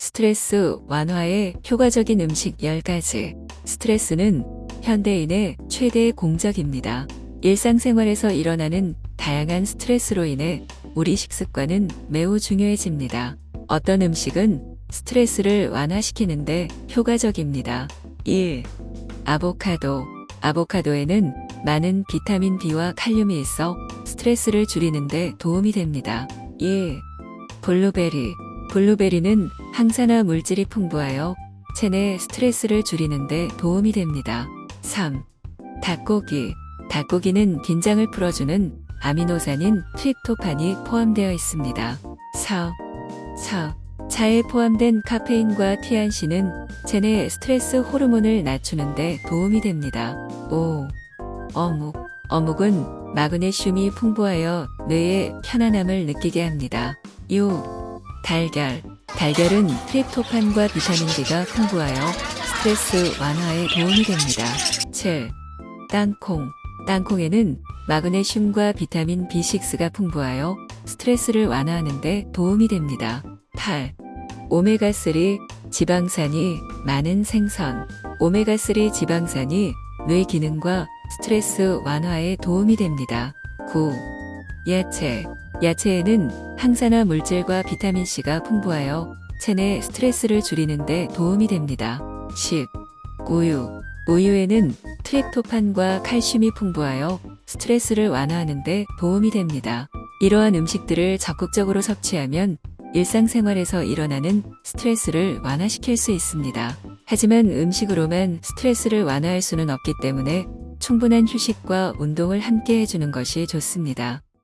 스트레스 완화에 효과적인 음식 10가지. 스트레스는 현대인의 최대의 공적입니다. 일상생활에서 일어나는 다양한 스트레스로 인해 우리 식습관은 매우 중요해집니다. 어떤 음식은 스트레스를 완화시키는데 효과적입니다. 1. 아보카도. 아보카도에는 많은 비타민 B와 칼륨이 있어 스트레스를 줄이는데 도움이 됩니다. 2. 블루베리. 블루베리는 항산화 물질이 풍부하여 체내 스트레스를 줄이는데 도움이 됩니다. 3. 닭고기. 닭고기는 긴장을 풀어주는 아미노산인 트립토판이 포함되어 있습니다. 4. 차. 차에 포함된 카페인과 티안신은 체내 스트레스 호르몬을 낮추는데 도움이 됩니다. 5. 어묵. 어묵은 마그네슘이 풍부하여 뇌의 편안함을 느끼게 합니다. 6. 달걀. 달걀은 트립토판과 비타민 B가 풍부하여 스트레스 완화에 도움이 됩니다. 7. 땅콩. 땅콩에는 마그네슘과 비타민 B6가 풍부하여 스트레스를 완화하는데 도움이 됩니다. 8. 오메가3 지방산이 많은 생선. 오메가3 지방산이 뇌 기능과 스트레스 완화에 도움이 됩니다. 9. 야채. 야채에는 항산화 물질과 비타민C가 풍부하여 체내 스트레스를 줄이는데 도움이 됩니다. 10. 우유. 우유에는 트립토판과 칼슘이 풍부하여 스트레스를 완화하는데 도움이 됩니다. 이러한 음식들을 적극적으로 섭취하면 일상생활에서 일어나는 스트레스를 완화시킬 수 있습니다. 하지만 음식으로만 스트레스를 완화할 수는 없기 때문에 충분한 휴식과 운동을 함께 해주는 것이 좋습니다.